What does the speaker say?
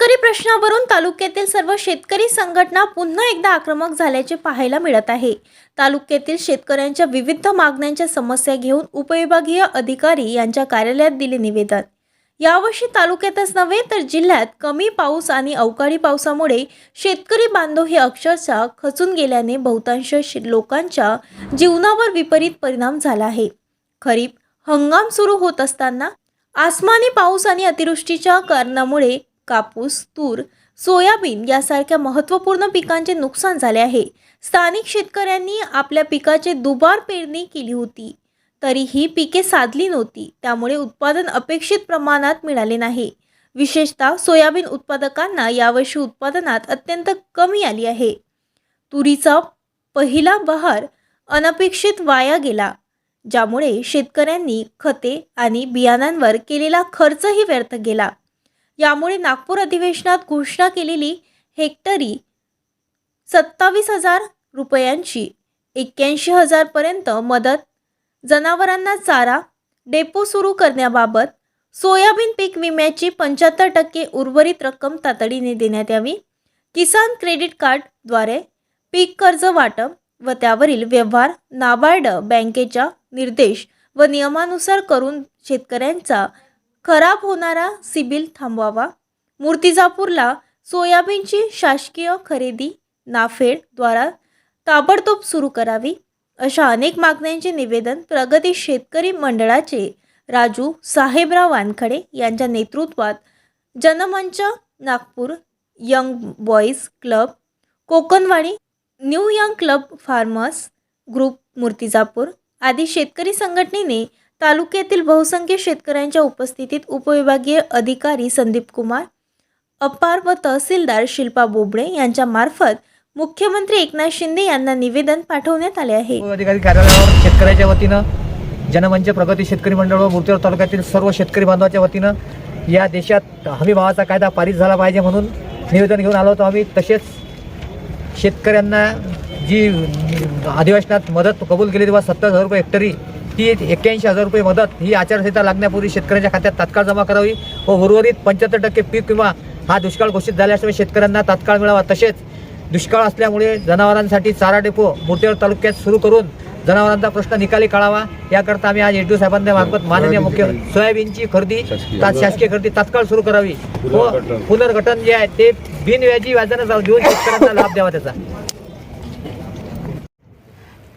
शेतकरी प्रश्नावरून तालुक्यातील सर्व शेतकरी संघटना पुन्हा एकदा आक्रमक झाल्याचे पाहायला मिळत आहे. तालुक्यातील शेतकऱ्यांच्या विविध मागण्यांच्या समस्या घेऊन उपविभागीय अधिकारी यांच्या कार्यालयात दिले निवेदन. यावर्षी तालुक्यातच नव्हे तर जिल्ह्यात कमी पाऊस आणि अवकाळी पावसामुळे शेतकरी बांधव हे अक्षरशः खचून गेल्याने बहुतांश लोकांच्या जीवनावर विपरीत परिणाम झाला आहे. खरीप हंगाम सुरू होत असताना आसमानी पाऊस आणि अतिवृष्टीच्या कारणामुळे कापूस तूर सोयाबीन यासारख्या महत्त्वपूर्ण पिकांचे नुकसान झाले आहे. स्थानिक शेतकऱ्यांनी आपल्या पिकाचे दुबार पेरणी केली होती. तरीही पिके साधली नव्हती. त्यामुळे उत्पादन अपेक्षित प्रमाणात मिळाले नाही. विशेषतः सोयाबीन उत्पादकांना यावर्षी उत्पादनात अत्यंत कमी आली आहे. तुरीचा पहिला बहार अनपेक्षित वाया गेला ज्यामुळे शेतकऱ्यांनी खते आणि बियाणांवर केलेला खर्चही व्यर्थ गेला. यामुळे नागपूर अधिवेशनात घोषणा केलेली हेक्टरी सत्तावीस हजार रुपयांची एक्क्याऐंशी हजारपर्यंत मदत जनावरांना चारा डेपो सुरू करण्याबाबत सोयाबीन पीक विम्याची पंच्याहत्तर टक्के उर्वरित रक्कम तातडीने देण्यात यावी. किसान क्रेडिट कार्डद्वारे पीक कर्ज वाटप व त्यावरील व्यवहार नाबार्ड बँकेच्या निर्देश व नियमानुसार करून शेतकऱ्यांचा खराब होणारा सिबिल थांबवावा. मूर्तिजापूरला सोयाबीनची शासकीय खरेदी नाफेडद्वारा ताबडतोब सुरू करावी अशा अनेक मागण्यांचे निवेदन प्रगती शेतकरी मंडळाचे राजू साहेबराव वानखडे यांच्या नेतृत्वात Janmanch Nagpur young boys club Kokanwadi new young club farmers group Murtijapur आदी शेतकरी संघटनेने तालुक्यातील बहुसंख्य शेतकऱ्यांच्या उपस्थितीत उपविभागीय अधिकारी संदीप कुमार अपार व तहसीलदार शिल्पा बोबडे यांच्या मार्फत मुख्यमंत्री एकनाथ शिंदे यांना निवेदन पाठवण्यात आले आहे. अधिकारी कार्यालयावर शेतकऱ्याच्या वतीनं जनमंच प्रगती शेतकरी मंडळ व मूर्तीवर तालुक्यातील सर्व शेतकरी बांधवाच्या वतीनं या देशात हमी भावाचा कायदा पारित झाला पाहिजे म्हणून निवेदन घेऊन आलो होतो आम्ही. तसेच शेतकऱ्यांना जी अधिवेशनात मदत कबूल केली तेव्हा सत्तर हजार रुपये हेक्टरी ती एक्क्याऐंशी हजार रुपये मदत ही आचारसंहिता लागण्यापूर्वी शेतकऱ्यांच्या खात्यात तात्काळ जमा करावी व उर्वरित पंच्याहत्तर टक्के पीक विमा हा दुष्काळ घोषित झाल्याशिवाय शेतकऱ्यांना तात्काळ मिळावा. तसेच दुष्काळ असल्यामुळे जनावरांसाठी चारा डेपो मूर्तीवर तालुक्यात सुरू करून जनावरांचा प्रश्न निकाली काढावा. याकरता आम्ही आज एडीओ साहेबांच्या मार्फत माननीय मुख्य सोयाबीनची खरेदी शासकीय खरेदी तात्काळ सुरू करावी. व पुनर्गठन जे आहे ते बिनव्याजी व्याजानं जाऊ देऊन शेतकऱ्यांना लाभ द्यावा त्याचा.